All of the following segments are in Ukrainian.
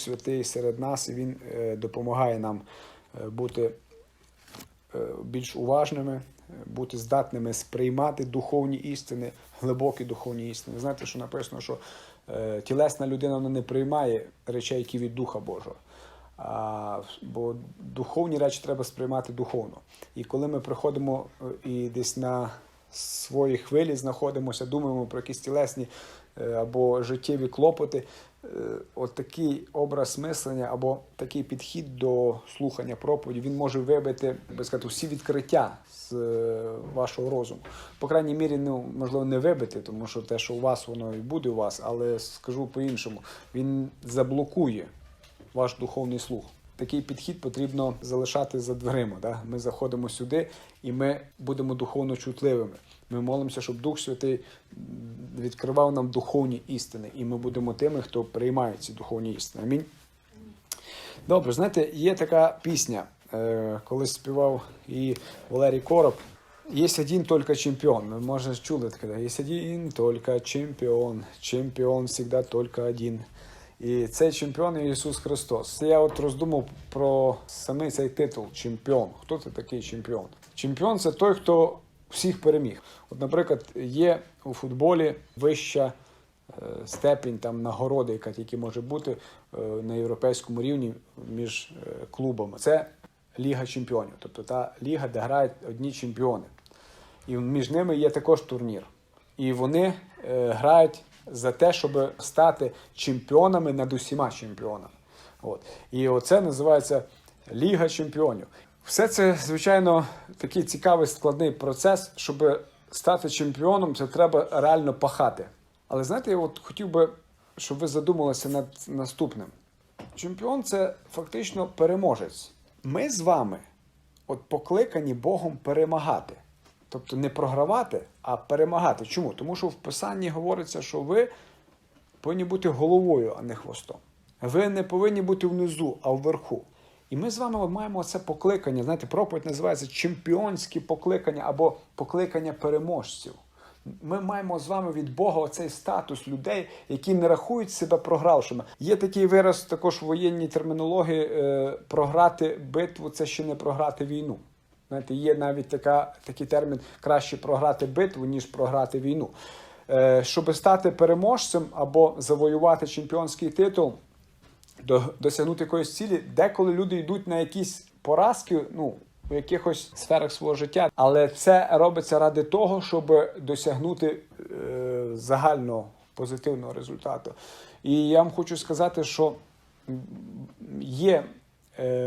Святий серед нас, і Він е, допомагає нам е, бути е, більш уважними, бути здатними сприймати духовні істини, глибокі духовні істини. Знаєте, що написано, що тілесна людина вона не приймає речей, які від Духа Божого. А, бо духовні речі треба сприймати духовно. І коли ми приходимо і десь на своїй хвилі знаходимося, думаємо про якісь тілесні е, або життєві клопоти, е, от такий образ мислення або такий підхід до слухання проповіді, він може вибити би сказати, всі відкриття з е, вашого розуму. По крайній мірі, ну можливо, не вибити, тому що те, що у вас, воно і буде у вас, але скажу по-іншому, він заблокує ваш духовний слух. Такий підхід потрібно залишати за дверима. Да? Ми заходимо сюди і ми будемо духовно чутливими. Ми молимося, щоб Дух Святий відкривав нам духовні істини, і ми будемо тими, хто приймає ці духовні істини. Амінь. Добре, знаєте, є така пісня, е, колись співав і Валерій Короб. Есть один только чемпион. Ви, може, чули таке. Есть один только чемпіон. Чемпіон всегда только один. І цей чемпіон є Ісус Христос. Я от роздумав про самий цей титул чемпіон. Хто це такий чемпіон? Чемпіон це той, хто всіх переміг. От, наприклад, є у футболі вища е, степінь там нагороди, яка тільки може бути е, на європейському рівні між е, клубами. Це Ліга чемпіонів, тобто та ліга, де грають одні чемпіони. І між ними є також турнір. І вони грають за те, щоб стати чемпіонами над усіма чемпіонами. От. І оце називається Ліга чемпіонів. Все це, звичайно, такий цікавий складний процес, щоб стати чемпіоном, це треба реально пахати. Але знаєте, я от хотів би, щоб ви задумалися над наступним. Чемпіон це фактично переможець. Ми з вами от покликані Богом перемагати. Тобто не програвати, а перемагати. Чому? Тому що в Писанні говориться, що ви повинні бути головою, а не хвостом. Ви не повинні бути внизу, а вверху. І ми з вами маємо це покликання. Знаєте, проповідь називається чемпіонське покликання або покликання переможців. Ми маємо з вами від Бога оцей статус людей, які не рахують себе програвшими. Є такий вираз також в воєнній термінології: е, програти битву це ще не програти війну. Знаєте, є навіть така, такий термін краще програти битву, ніж програти війну. Е, щоб стати переможцем або завоювати чемпіонський титул, до, досягнути якоїсь цілі, деколи люди йдуть на якісь поразки, ну, у якихось сферах свого життя, але це робиться ради того, щоб досягнути е, загального позитивного результату. І я вам хочу сказати, що є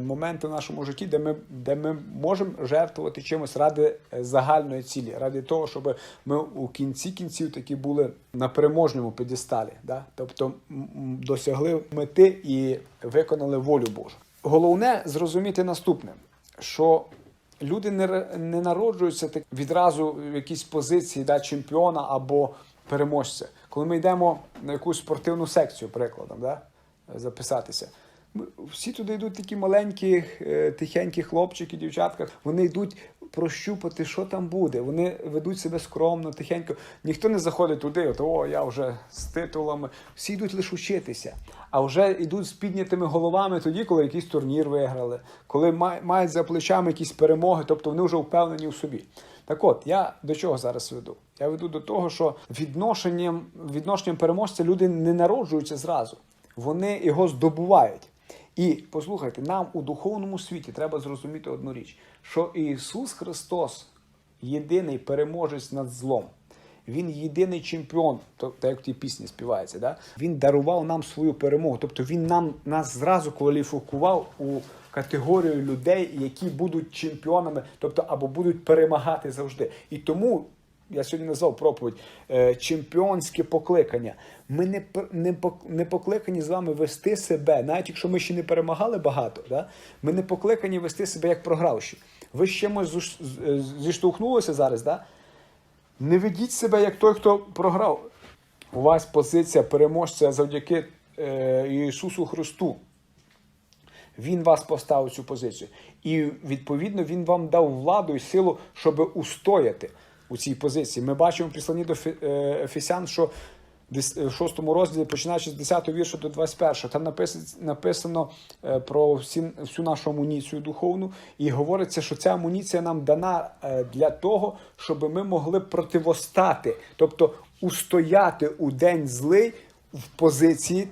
моменти в нашому житті, де ми, де ми можемо жертвувати чимось ради е, загальної цілі, ради того, щоб ми у кінці кінців такі були на переможному педесталі, да? тобто досягли мети і виконали волю Божу. Головне зрозуміти наступне, що люди не, не народжуються так відразу в якійсь позиції да, чемпіона або переможця. Коли ми йдемо на якусь спортивну секцію, прикладом, да, записатися. Всі туди йдуть такі маленькі, е, тихенькі хлопчики, дівчатка. Вони йдуть прощупати, що там буде. Вони ведуть себе скромно, тихенько. Ніхто не заходить туди, от о, я вже з титулами. Всі йдуть лише вчитися. А вже йдуть з піднятими головами тоді, коли якийсь турнір виграли, коли мають за плечами якісь перемоги, тобто вони вже впевнені в собі. Так от, я до чого зараз веду? Я веду до того, що відношенням, відношенням переможця люди не народжуються зразу, вони його здобувають. І послухайте, нам у духовному світі треба зрозуміти одну річ: що Ісус Христос єдиний переможець над злом. Він єдиний чемпіон, то так як в тій пісні співається. Да? Він дарував нам свою перемогу. Тобто він нам нас зразу кваліфікував у категорію людей, які будуть чемпіонами, тобто або будуть перемагати завжди. І тому я сьогодні назвав проповідь е, чемпіонське покликання. Ми не, не, не покликані з вами вести себе, навіть якщо ми ще не перемагали багато, да? ми не покликані вести себе як програвші. Ви з чимось е, зіштовхнулися зараз, да? Не ведіть себе як той, хто програв. У вас позиція переможця завдяки е, Ісусу Христу. Він вас поставив цю позицію. І відповідно він вам дав владу і силу, щоб устояти у цій позиції. Ми бачимо в післанні до е, Ефесян, що дес- в шостому розділі, починаючи з 10 вірша до 21. Там написано, написано е, про всі, всю нашу амуніцію духовну, і говориться, що ця амуніція нам дана е, для того, щоб ми могли противостати, тобто устояти у день злий в позиції,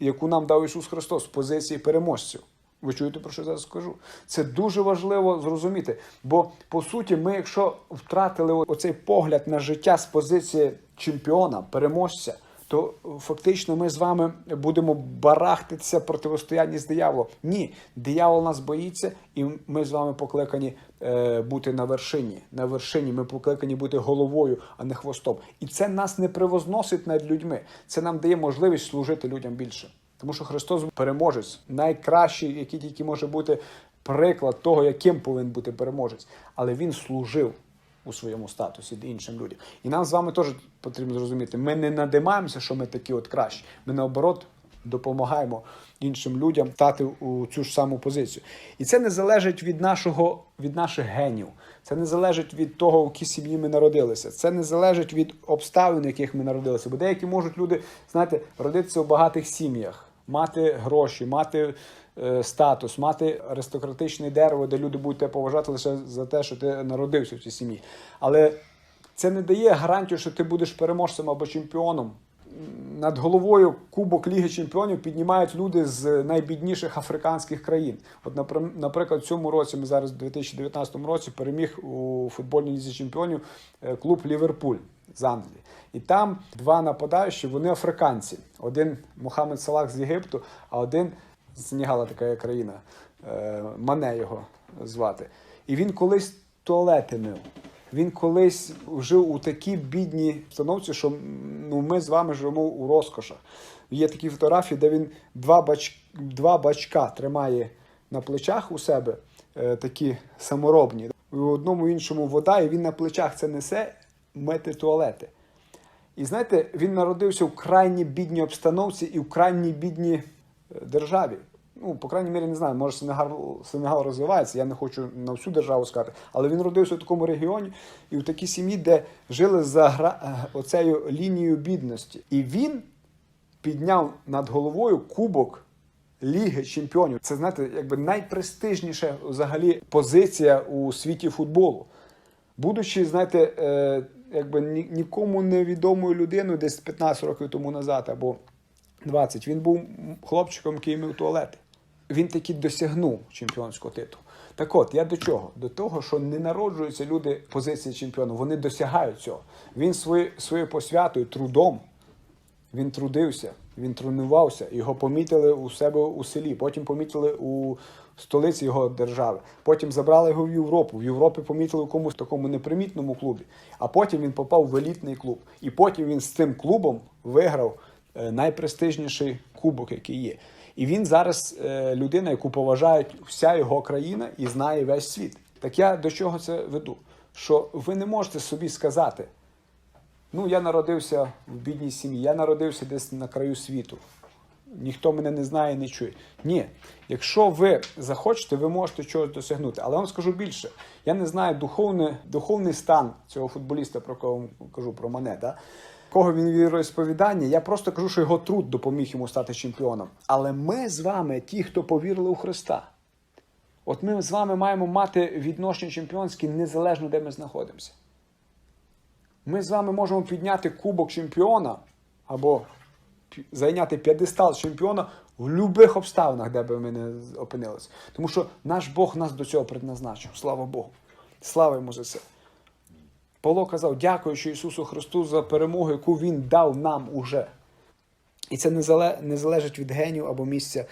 яку нам дав Ісус Христос, в позиції переможців. Ви чуєте, про що я зараз скажу? Це дуже важливо зрозуміти. Бо по суті, ми, якщо втратили оцей погляд на життя з позиції чемпіона, переможця, то е, фактично ми з вами будемо барахтитися противостоянні з дияволом. Ні, диявол нас боїться, і ми з вами покликані е, бути на вершині. На вершині ми покликані бути головою, а не хвостом. І це нас не превозносить над людьми. Це нам дає можливість служити людям більше. Тому що Христос переможець, найкращий, який тільки може бути приклад того, яким повинен бути переможець. Але він служив у своєму статусі іншим людям. І нам з вами теж потрібно зрозуміти, ми не надимаємося, що ми такі от кращі. Ми наоборот допомагаємо іншим людям стати у цю ж саму позицію. І це не залежить від нашого від наших генів. Це не залежить від того, в якій сім'ї ми народилися. Це не залежить від обставин, в яких ми народилися. Бо деякі можуть люди, знаєте, родитися в багатих сім'ях, мати гроші, мати е, статус, мати аристократичне дерево, де люди будуть тебе поважати лише за те, що ти народився в цій сім'ї. Але це не дає гарантію, що ти будеш переможцем або чемпіоном. Над головою Кубок Ліги Чемпіонів піднімають люди з найбідніших африканських країн. От, напри- наприклад, в цьому році ми зараз, у 2019 році, переміг у футбольній лізі чемпіонів е, клуб Ліверпуль з Англії. І там два нападаючі, вони африканці. Один Мохамед Салах з Єгипту, а один з така країна. е, Мане його звати. І він колись туалети мив. Він колись жив у такій бідній установці, що ну, ми з вами живемо у розкошах. Є такі фотографії, де він два, бач, два бачка тримає на плечах у себе, е, такі саморобні. У одному іншому вода, і він на плечах це несе мити туалети. І знаєте, він народився в крайній бідній обстановці і в крайній бідній е, державі. Ну, по крайній мірі, не знаю, може Сенегал, Сенегал розвивається, я не хочу на всю державу сказати, але він родився в такому регіоні і в такій сім'ї, де жили за гра... е, оцею лінією бідності. І він підняв над головою кубок Ліги Чемпіонів. Це, знаєте, якби найпрестижніша взагалі позиція у світі футболу. Будучи, знаєте, е, якби ні- нікому невідомою людиною десь 15 років тому назад або 20, він був хлопчиком, який мив туалети. Він таки досягнув чемпіонського титулу. Так от, я до чого? До того, що не народжуються люди позиції чемпіону, вони досягають цього. Він свої, своєю посвятою, трудом, він трудився, він тренувався, його помітили у себе у селі, потім помітили у столиці його держави. Потім забрали його в Європу. В Європі помітили в комусь такому непримітному клубі. А потім він попав в елітний клуб. І потім він з цим клубом виграв е, найпрестижніший кубок, який є. І він зараз е, людина, яку поважають вся його країна і знає весь світ. Так я до чого це веду? Що ви не можете собі сказати, Ну, я народився в бідній сім'ї, я народився десь на краю світу. Ніхто мене не знає, не чує. Ні, якщо ви захочете, ви можете чогось досягнути. Але вам скажу більше. Я не знаю духовний, духовний стан цього футболіста, про кого кажу про мене. Да? Кого він віросповідання, я просто кажу, що його труд допоміг йому стати чемпіоном. Але ми з вами, ті, хто повірили у Христа, от ми з вами маємо мати відношення чемпіонське незалежно, де ми знаходимося. Ми з вами можемо підняти кубок чемпіона або зайняти п'єдестал чемпіона в будь-яких обставинах, де би ми не опинилися. Тому що наш Бог нас до цього предназначив. Слава Богу. Слава йому за це. Павло казав, дякуючи Ісусу Христу за перемогу, яку Він дав нам уже. І це не, залежить від генів або місця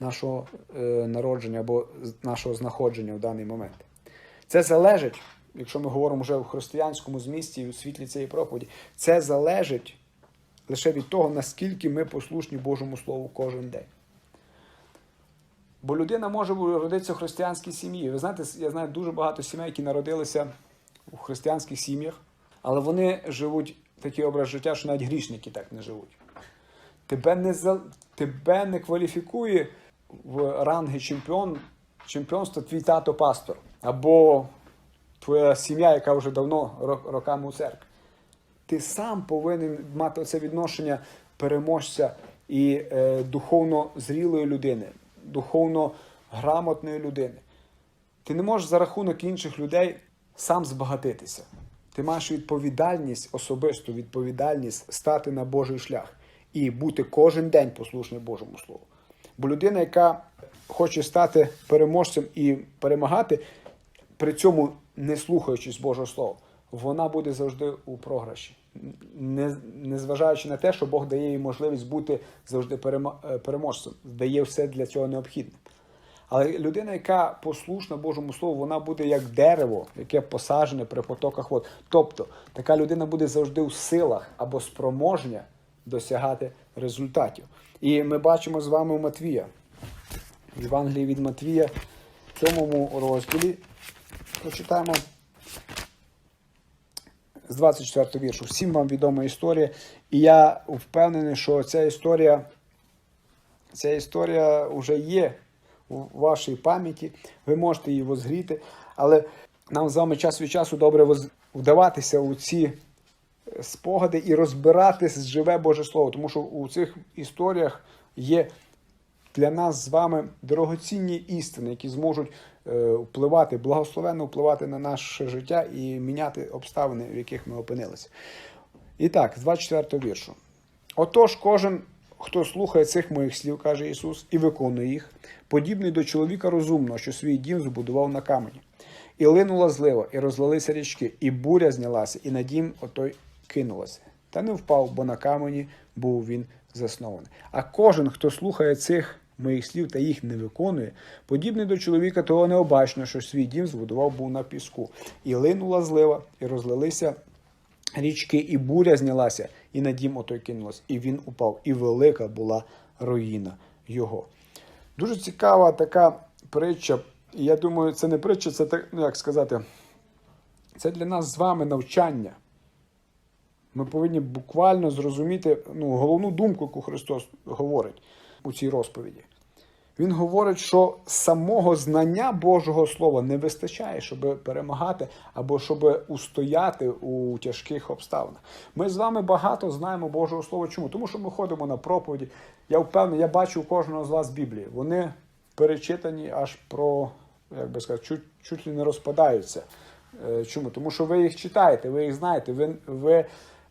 нашого е, народження або нашого знаходження в даний момент. Це залежить, якщо ми говоримо вже в християнському змісті і у світлі цієї проповіді, це залежить лише від того, наскільки ми послушні Божому Слову кожен день. Бо людина може родитися в християнській сім'ї. Ви знаєте, я знаю дуже багато сімей, які народилися у християнських сім'ях, але вони живуть такий образ життя, що навіть грішники так не живуть. Тебе не, за... Тебе не кваліфікує в ранги чемпіон, чемпіонства твій тато пастор або твоя сім'я, яка вже давно роками у церкві. Ти сам повинен мати це відношення переможця і е, духовно зрілої людини, духовно грамотної людини. Ти не можеш за рахунок інших людей сам збагатитися. Ти маєш відповідальність, особисту відповідальність стати на Божий шлях і бути кожен день послушним Божому Слову. Бо людина, яка хоче стати переможцем і перемагати, при цьому не слухаючись Божого Слова, вона буде завжди у програші. Не, незважаючи на те, що Бог дає їй можливість бути завжди е, переможцем, дає все для цього необхідне. Але людина, яка послушна Божому Слову, вона буде як дерево, яке посаджене при потоках вод. Тобто така людина буде завжди в силах або спроможня досягати результатів. І ми бачимо з вами у Матвія. В Євангелії від Матвія, в сьомому розділі, прочитаємо з 24 віршу. Всім вам відома історія. І я впевнений, що ця історія, ця історія вже є у вашій пам'яті. Ви можете її возгріти. Але нам з вами час від часу добре вдаватися у ці спогади і розбирати живе Боже Слово, тому що у цих історіях є для нас з вами дорогоцінні істини, які зможуть е, впливати, благословенно впливати на наше життя і міняти обставини, в яких ми опинилися. І так, з 24 віршу. Отож, кожен, хто слухає цих моїх слів, каже Ісус, і виконує їх, подібний до чоловіка розумного, що свій дім збудував на камені. І линула злива, і розлилися річки, і буря знялася, і на дім отой кинулася. Та не впав, бо на камені був він заснований. А кожен, хто слухає цих моїх слів та їх не виконує, подібний до чоловіка того необачно, що свій дім збудував був на піску. І линула злива, і розлилися річки, і буря знялася, і на дім отой кинулась, і він упав, і велика була руїна його. Дуже цікава така притча. І я думаю, це не притча, це так, ну як сказати, це для нас з вами навчання. Ми повинні буквально зрозуміти ну, головну думку, яку Христос говорить у цій розповіді. Він говорить, що самого знання Божого Слова не вистачає, щоб перемагати або щоб устояти у тяжких обставинах. Ми з вами багато знаємо Божого Слова. Чому? Тому що ми ходимо на проповіді. Я впевнений, я бачу у кожного з вас Біблії. Вони перечитані аж про, як би сказати, чуть, чуть ли не розпадаються. Е, Чому? Тому що ви їх читаєте, ви їх знаєте, ви, ви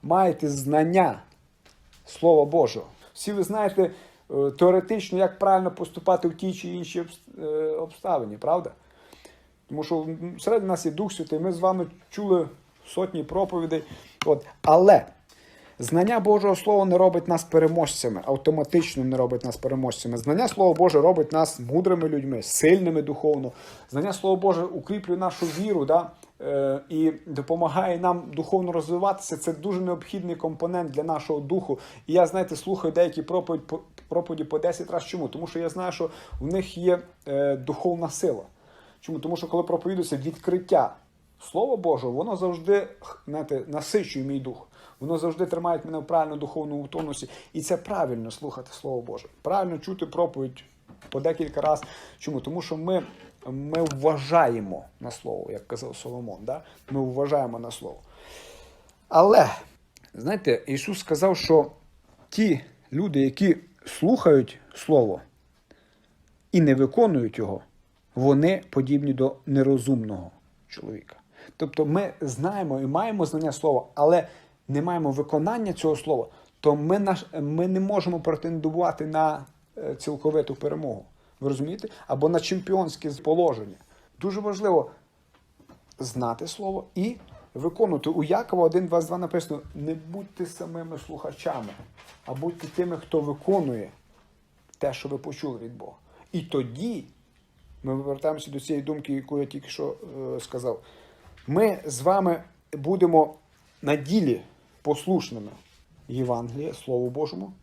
маєте знання Слова Божого. Всі ви знаєте теоретично, як правильно поступати в тій чи іншій е, обставині, правда? Тому що м, всередині нас є Дух Святий, ми з вами чули сотні проповідей. От. Але знання Божого Слова не робить нас переможцями, автоматично не робить нас переможцями. Знання Слова Боже робить нас мудрими людьми, сильними духовно. Знання Слова Боже укріплює нашу віру да? Е, і допомагає нам духовно розвиватися. Це дуже необхідний компонент для нашого духу. І я, знаєте, слухаю деякі проповіді по, проповіді по 10 разів. Чому? Тому що я знаю, що в них є е, духовна сила. Чому? Тому що коли проповідується відкриття Слова Божого, воно завжди знаєте, насичує мій дух. Воно завжди тримає мене в правильному духовному тонусі. І це правильно слухати Слово Боже. Правильно чути проповідь по декілька разів. Чому? Тому що ми, ми вважаємо на слово, як казав Соломон. Да? Ми вважаємо на слово. Але, знаєте, Ісус сказав, що ті люди, які слухають Слово і не виконують його, вони подібні до нерозумного чоловіка. Тобто ми знаємо і маємо знання слова, але не маємо виконання цього слова, то ми, наш, ми не можемо претендувати на е, цілковиту перемогу. Ви розумієте? Або на чемпіонське положення. Дуже важливо знати слово і виконувати. У Якова 1.22 написано: не будьте самими слухачами, а будьте тими, хто виконує те, що ви почули від Бога. І тоді ми повертаємося до цієї думки, яку я тільки що е, сказав. Ми з вами будемо на ділі послушними Євангелія, Слову Божому.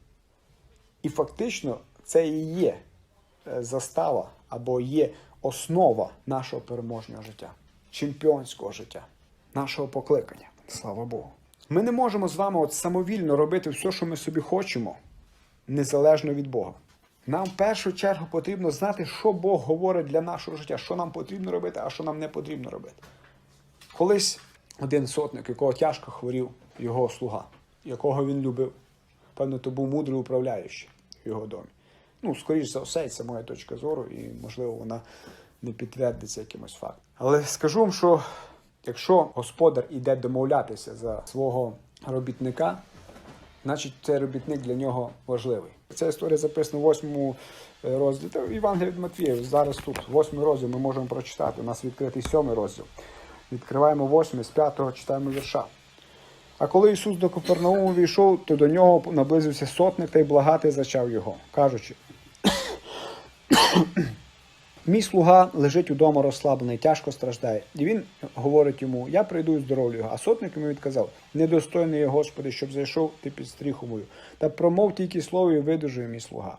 І фактично це і є застава або є основа нашого переможного життя, чемпіонського життя, нашого покликання. Слава Богу. Ми не можемо з вами от самовільно робити все, що ми собі хочемо, незалежно від Бога. Нам в першу чергу потрібно знати, що Бог говорить для нашого життя, що нам потрібно робити, а що нам не потрібно робити. Колись один сотник, якого тяжко хворів його слуга, якого він любив. Певно, то був мудрий управляючий в його домі. Ну, скоріш за все, це моя точка зору, і, можливо, вона не підтвердиться якимось фактом. Але скажу вам, що якщо господар іде домовлятися за свого робітника, значить цей робітник для нього важливий. Ця історія записана в восьмому е, розділі. Та Євангелія від Матвія. Зараз тут восьмий розділ ми можемо прочитати. У нас відкритий сьомий розділ. Відкриваємо восьмий, з п'ятого читаємо вірша. А коли Ісус до Капернауму війшов, то до нього наблизився сотник та й благати зачав його, кажучи: Мій слуга лежить удома розслаблений, тяжко страждає. І він говорить йому: Я прийду і здоровлю його. А сотник йому відказав: Недостойний я, Господи, щоб зайшов ти під стріху мою. Та промов тільки слово і видужує мій слуга.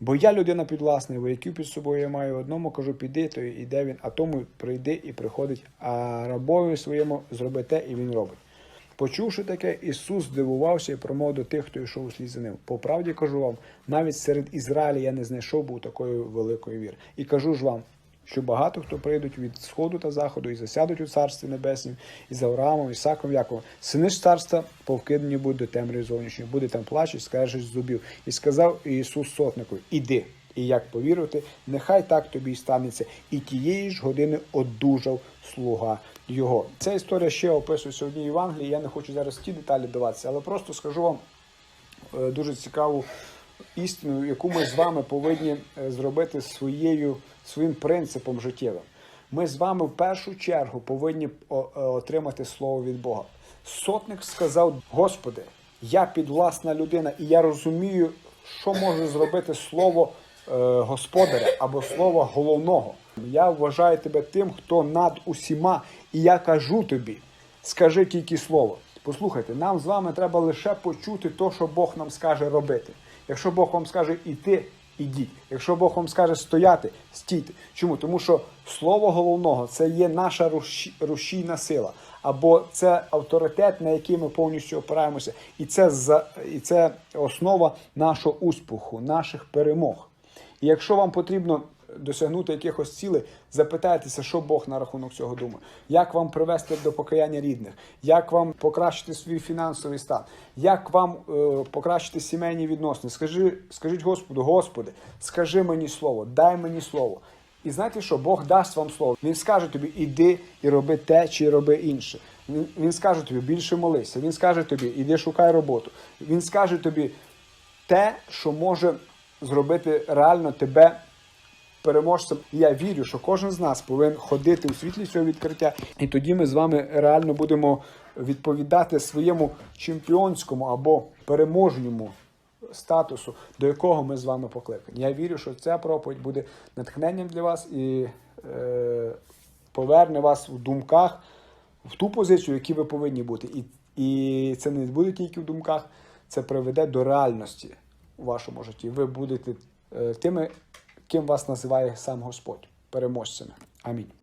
Бо я людина підвласна, вояків під собою я маю одному, кажу, піди, то іде він, а тому прийди і приходить, а рабові своєму зроби те, і він робить. Почувши таке, Ісус здивувався і промов до тих, хто йшов услід за ним. По правді кажу вам, навіть серед Ізраїля я не знайшов був такої великої віри. І кажу ж вам, що багато хто прийдуть від сходу та заходу і засядуть у царстві небеснім, і за Авраамом, Ісаком, Яковом. Сини ж царства повкидені будуть до темряви зовнішньої, буде там плач і скажеш зубів. І сказав Ісус сотнику: Іди. І як повірити, нехай так тобі й станеться, і тієї ж години одужав слуга його. Ця історія ще описується в одній Євангелії. Я не хочу зараз ті деталі даватися, але просто скажу вам е, дуже цікаву істину, яку ми з вами повинні е, зробити своєю, своїм принципом життєвим. Ми з вами в першу чергу повинні е, отримати слово від Бога. Сотник сказав: Господи, я підвласна людина, і я розумію, що може зробити слово господаря або слово головного. Я вважаю тебе тим, хто над усіма, і я кажу тобі, скажи тільки слово. Послухайте, нам з вами треба лише почути те, що Бог нам скаже робити. Якщо Бог вам скаже іти, ідіть. Якщо Бог вам скаже стояти, стійте. Чому? Тому що слово головного це є наша рушійна сила, або це авторитет, на який ми повністю опираємося, і це за і це основа нашого успіху, наших перемог. І якщо вам потрібно досягнути якихось цілей, запитайтеся, що Бог на рахунок цього думає, як вам привести до покаяння рідних, як вам покращити свій фінансовий стан, як вам е, покращити сімейні відносини. Скажи, скажіть Господу, Господи, скажи мені слово, дай мені слово. І знаєте що? Бог дасть вам слово. Він скаже тобі, іди і роби те чи роби інше. Він, він скаже тобі, більше молися. Він скаже тобі, іди шукай роботу. Він скаже тобі те, що може зробити реально тебе переможцем. І я вірю, що кожен з нас повинен ходити у світлі цього відкриття, і тоді ми з вами реально будемо відповідати своєму чемпіонському або переможньому статусу, до якого ми з вами покликані. Я вірю, що ця проповідь буде натхненням для вас і е, поверне вас в думках в ту позицію, в якій ви повинні бути. І, і це не буде тільки в думках, це приведе до реальності у вашому житті. Ви будете е, тими, ким вас називає сам Господь, переможцями. Амінь.